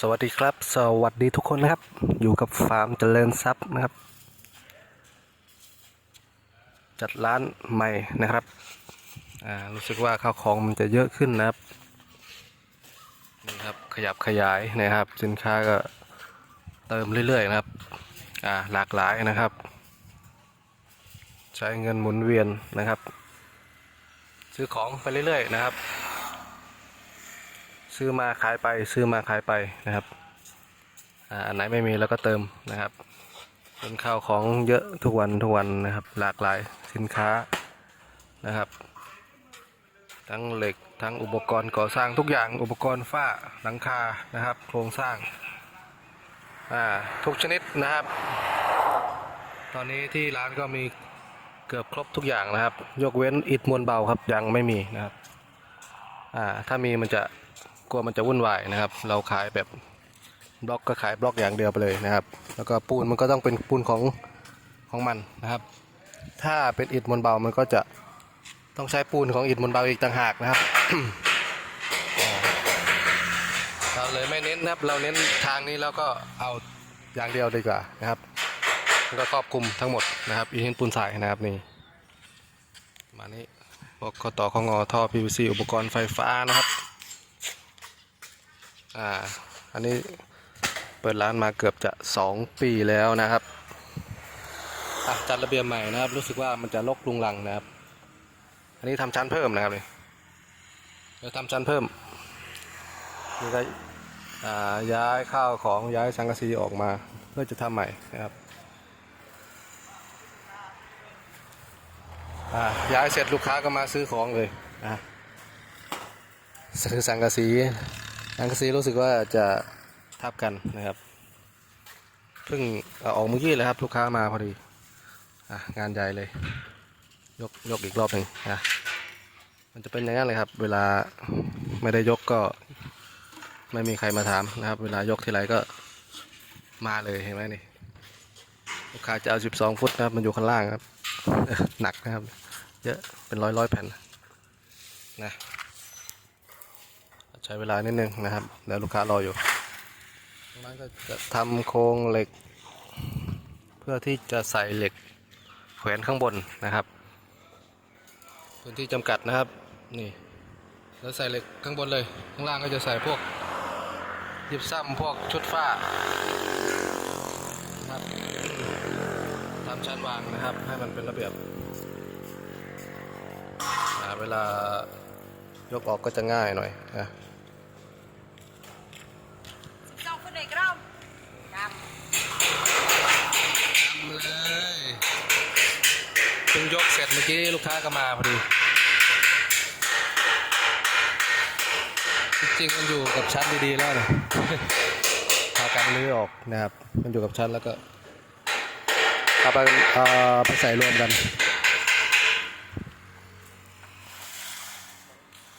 สวัสดีครับ สวัสดีทุกคนนะครับ อยู่กับฟาร์มเจริญทรัพย์นะครับ จัดร้านใหม่นะครับรู้สึกว่าข้าวของมันจะเยอะขึ้นนะครับนี่ครับขยับขยายนะครับ สินค้าก็เติมเรื่อยๆนะครับหลากหลายนะครับ ใช้เงินหมุนเวียนนะครับ ซื้อของไปเรื่อยๆนะครับ ซื้อมาขายไปซื้อมาขายไปนะครับอันไหนไม่มีแล้วก็เติมนะครับ เป็นข้าวของเยอะทุกวันทุกวันนะครับ หลากหลายสินค้านะครับ ทั้งเหล็กทั้งอุปกรณ์ก่อสร้างทุกอย่างอุปกรณ์ฝ้าหลังคานะครับ โครงสร้างอ่าทุกชนิดนะครับ ตอนนี้ที่ร้านก็มีเกือบครบทุกอย่างนะครับ ยกเว้นอิฐมวลเบาครับยังไม่มีนะครับอ่าถ้ามีมันจะ กลัวมันจะวุ่นวายนะครับ เราขายแบบบล็อกก็ขายบล็อกอย่างเดียวไปเลยนะครับ แล้วก็ปูนมันก็ต้องเป็นปูนของของมันนะครับ ถ้าเป็นอิฐมวลเบามันก็จะต้องใช้ปูนของอิฐมวลเบาอีกต่างหากนะครับเราเลยไม่เน้นนะครับ เราเน้นทางนี้แล้วก็เอาอย่างเดียวดีกว่านะครับก็ครอบคลุมทั้งหมดนะครับอีหินปูนทรายนะครับนี่มานี้พวกข้อต่อของงอท่อ PVC อุปกรณ์ไฟฟ้านะครับ อ่า อันนี้เปิดร้านมาเกือบจะ 2 ปีแล้วนะครับอะจัดระเบียบใหม่นะครับ รู้สึกว่ามันจะลกลุงลังนะครับ อันนี้ทำชั้นเพิ่มนะครับเนี่จะทำชั้นเพิ่มนี่ก็อ่าย้ายข้าวของย้ายสังกะสีออกมาเพื่อจะทำใหม่นะครับอ่าย้ายเสร็จลูกค้าก็มาซื้อของเลยนะซื้อสังกะสี สังกะสีรู้สึกว่าจะทับกันนะครับเพิ่งเอาออกเมื่อกี้เลยครับลูกค้ามาพอดีอะงานใหญ่เลย ยกยกอีกรอบหนึ่งนะมันจะเป็นอย่างนั้นเลยครับ เวลาไม่ได้ยกก็ไม่มีใครมาถามนะครับ เวลายกทีไรก็มาเลยเห็นไหมนี่ลูกค้าจะเอา 12 ฟุตนะครับ มันอยู่ข้างล่างครับ หนักนะครับ เยอะเป็นร้อยร้อยแผ่นนะ ใช้เวลานิดนึงนะครับ แล้วลูกค้ารออยู่ทางร้นก็จะทำโครงเหล็ก เพื่อที่จะใส่เหล็กแขวนข้างบนนะครับ พื้นที่จำกัดนะครับนี่แล้วใส่เหล็กข้างบนเลย ข้างล่างก็จะใส่พวกยิบซ้ำพวกชุดฝ้าครับทำชั้นวางนะครับ ให้มันเป็นระเบียบเวลายกออกก็จะง่ายหน่อยนะ สองคนไหนก็ได้ด ทำเลยเพิ่งยกเสร็จเมื่อกี้ลูกค้าก็มาพอดี จริงๆมันอยู่กับชั้นดีๆแล้วนะพากันรื้อออกนะครับ มันอยู่กับชั้นแล้วก็เอาไปเอ่อไปใส่รวมกัน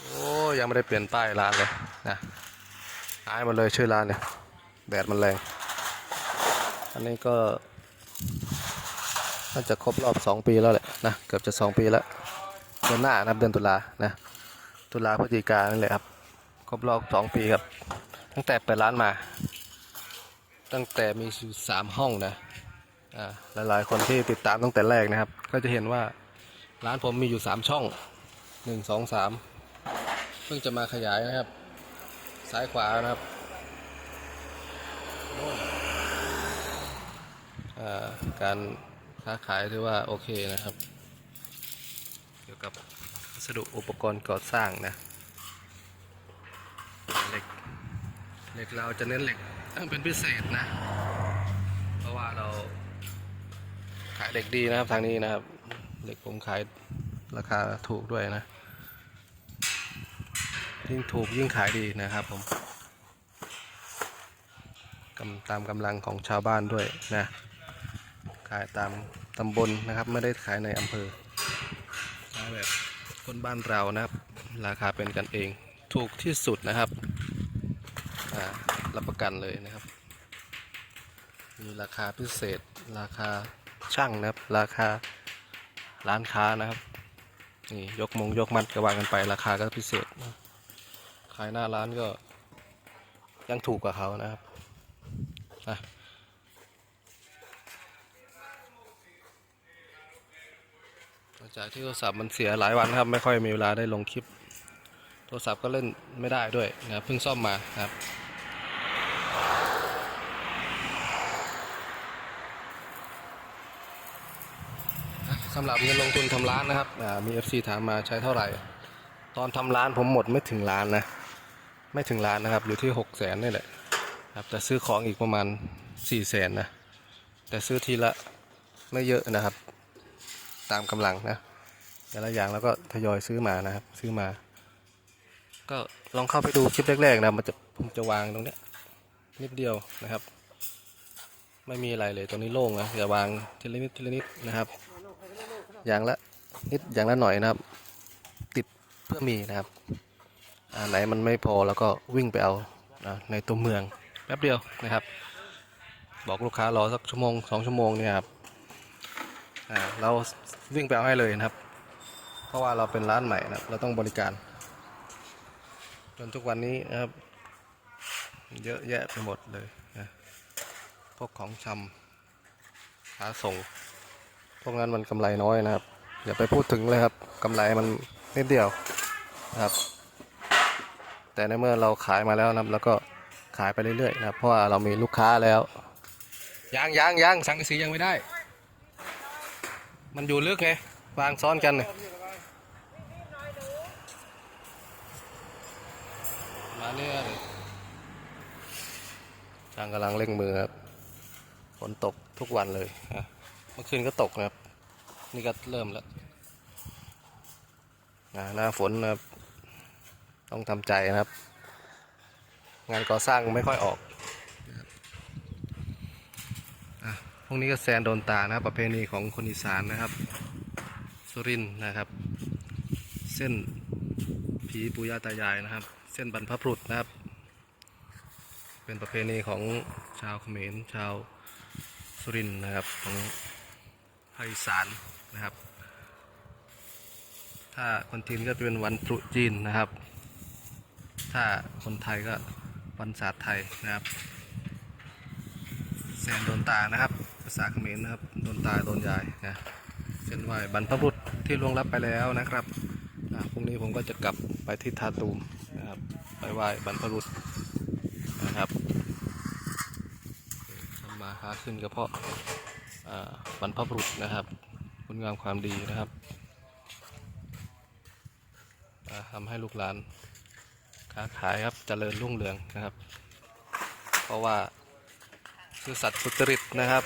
โอ้ยังไม่ได้เปลี่ยนป้ายร้านเลยนะหายหมดเลยชื่อร้านเนี่ยแดดมันแรง อันนี้ก็น่าจะครบรอบ 2 ปีแล้วแหละ นะเกือบจะ 2 ปีแล้วเดือนหน้านะเดือนตุลานะตุลาพฤศจิกายนนั่นแหละครับครบรอบ2ปีครับ ตั้งแต่เปิดร้านมา ตั้งแต่มีอยู่สามห้องนะอ่าหลายๆ คนที่ติดตามตั้งแต่แรกนะครับ ก็จะเห็นว่าร้านผมมีอยู่ 3 ช่อง 1 2 3 เพิ่งจะมาขยายนะครับ ซ้ายขวานะครับการ ค้าขายถือว่าโอเคนะครับ เกี่ยวกับวัสดุอุปกรณ์ก่อสร้างนะเหล็กเหล็กเราจะเน้นเหล็กเป็นพิเศษนะ เพราะว่าเราขายเหล็กดีนะครับทางนี้นะครับ เหล็กผมขายราคาถูกด้วยนะ ยิ่งถูกยิ่งขายดีนะครับผมตามกำลังของชาวบ้านด้วยนะ ขายตาม ตำบลนะครับ ไม่ได้ขายในอำเภอขายแบบคนบ้านเรานะครับ ราคาเป็นกันเอง ถูกที่สุดนะครับรับประกันเลยนะครับ มีราคาพิเศษ ราคาช่างนะครับ ราคาร้านค้านะครับนี่ยกมงยกมัดก็ว่ากันไปราคาก็พิเศษนะขายหน้าร้านก็ยังถูกกว่าเขานะครับอะ จากที่โทรศัพท์มันเสียหลายวันครับ ไม่ค่อยมีเวลาได้ลงคลิป โทรศัพท์ก็เล่นไม่ได้ด้วยนะเพิ่งซ่อมมาครับสำหรับเงินลงทุนทำร้านนะครับมี FC ถามมาใช้เท่าไหร่ ตอนทำร้านผมหมดไม่ถึงล้านนะ ไม่ถึงล้านนะครับ อยู่ที่หกแสนนี่แหละครับแต่ซื้อของอีกประมาณสี่แสนนะ แต่ซื้อทีละไม่เยอะนะครับ ตามกำลังนะ แต่ละอย่างแล้วก็ทยอยซื้อมานะครับ ซื้อมา ก็ลองเข้าไปดูคลิปแรกๆนะมันจะผมจะวางตรงเนี้ยนิดเดียวนะครับ ไม่มีอะไรเลยตรงนี้โล่งนะอย่าวางทีละนิดทีละนิดนะครับ อย่างละนิดอย่างละหน่อยนะครับ ติดเพื่อมีนะครับอันไหนมันไม่พอแล้วก็วิ่งไปเอานะในตัวเมืองแป๊บเดียวนะครับ บอกลูกค้ารอสักชั่วโมงสองชั่วโมงเนี่ยครับ เราวิ่งไปเอาให้เลยนะครับ เพราะว่าเราเป็นร้านใหม่นะครับ เราต้องบริการ จนทุกวันนี้นะครับ เยอะแยะไปหมดเลยนะพวกของชำค้าส่ง พวกนั้นมันกำไรน้อยนะครับ อย่าไปพูดถึงเลยครับกำไรมันนิดเดียวนะครับ แต่ในเมื่อเราขายมาแล้วนะครับแล้วก็ขายไปเรื่อยๆนะครับ เพราะว่าเรามีลูกค้าแล้วยังยังยังสังกะสียังไม่ได้ มันอยู่ลึกไง วางซ้อนกันเลยมาเนี่ยเลยช่างกำลังเร่งมือครับ ฝนตกทุกวันเลยเมื่อคืนก็ตกนะครับ นี่ก็เริ่มแล้วนะหน้าฝนนะครับ ต้องทำใจนะครับ งานก่อสร้างไม่ค่อยออกอะ พวกนี้ก็แซนโดนตานะครับ ประเพณีของคนอีสานนะครับ สุรินทร์นะครับ เส้นผีปุยาตายายนะครับ เส้นบรรพบุรุษนะครับ เป็นประเพณีของชาวเขมรชาวสุรินทร์นะครับของภาคอีสานนะครับ ถ้าคนจีนก็เป็นวันตรุษจีนนะครับ ถ้าคนไทยก็วันศาสตร์ไทยนะครับแสนโดนตานะครับ ภาษาเขมรนะครับโดนตายโดนยายนะเส้นไหวบรรพบุรุษที่ล่วงลับไปแล้วนะครับพรุ่งนี้ผมก็จะกลับไปที่ทาตูมนะครับไปไหว้บรรพบุรุษนะครับทำมาค้าขึ้นก็เพาะบรรพบุรุษนะครับคุณงามความดีนะครับอ่าทำให้ลูกหลานค้าขายครับเจริญรุ่งเรืองนะครับ เพราะว่า คือสัตว์สุจริตนะครับ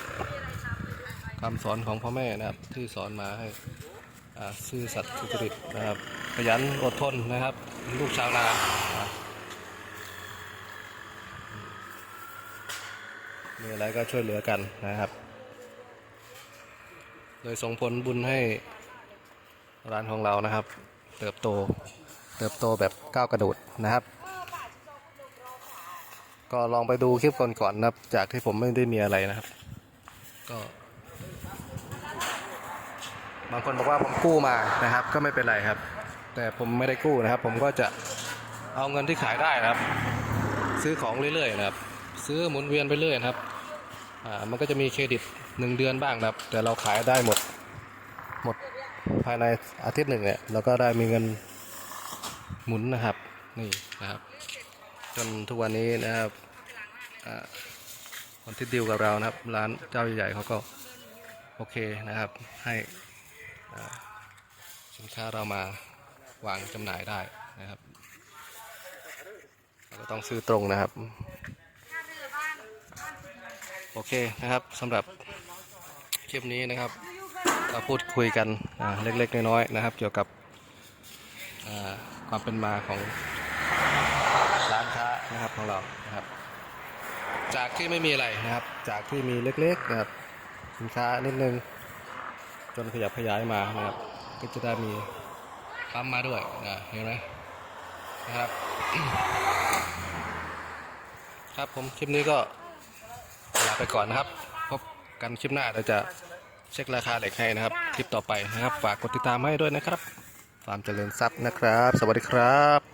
คำสอนของพ่อแม่นะครับ ที่สอนมาให้ซื่อสัตย์สุจริตนะครับ ขยันอดทนนะครับ ลูกชาวนาอ่ามีอะไรก็ช่วยเหลือกันนะครับเลยส่งผลบุญให้ร้านของเรานะครับ เติบโต เติบโตแบบก้าวกระโดดนะครับ ก็ลองไปดูคลิปก่อนๆนะครับ จากที่ผมไม่ได้มีอะไรนะครับ ก็ บางคนบอกว่าผมกู้มานะครับ ก็ไม่เป็นไรครับ แต่ผมไม่ได้กู้นะครับ ผมก็จะเอาเงินที่ขายได้นะครับ ซื้อของเรื่อยๆนะครับ ซื้อหมุนเวียนไปเรื่อยนะครับอ่ามันก็จะมีเครดิตหนึ่งเดือนบ้างนะครับ แต่เราขายได้หมดหมดภายในอาทิตย์หนึ่งเนี่ยเราก็ได้มีเงินหมุนนะครับนี่นะครับ จนทุกวันนี้นะครับคนที่ดีลกับเรานะครับ ร้านเจ้าใหญ่ๆเขาก็โอเคนะครับ ให้อ่าสินค้าเรามาวางจำหน่ายได้นะครับเราก็ต้องซื้อตรงนะครับ โอเคนะครับสำหรับคลิปนี้นะครับเราพูดคุยกันเล็กๆน้อยๆนะครับ เกี่ยวกับความเป็นมาของ ร้านค้านะครับของเรานะครับ จากที่ไม่มีอะไรนะครับ จากที่มีเล็กๆนะครับสินค้านิดนึง จนขยับขยายมานะครับ ก็จะได้มีปั๊มมาด้วยนะเห็นไหมนะครับ ครับผมคลิปนี้ก็ลาไปก่อนนะครับ พบกันคลิปหน้าเราจะเช็คราคาเหล็กให้นะครับ คลิปต่อไปนะครับ ฝากกดติดตามให้ด้วยนะครับฟาร์มเจริญทรัพย์นะครับ สวัสดีครับ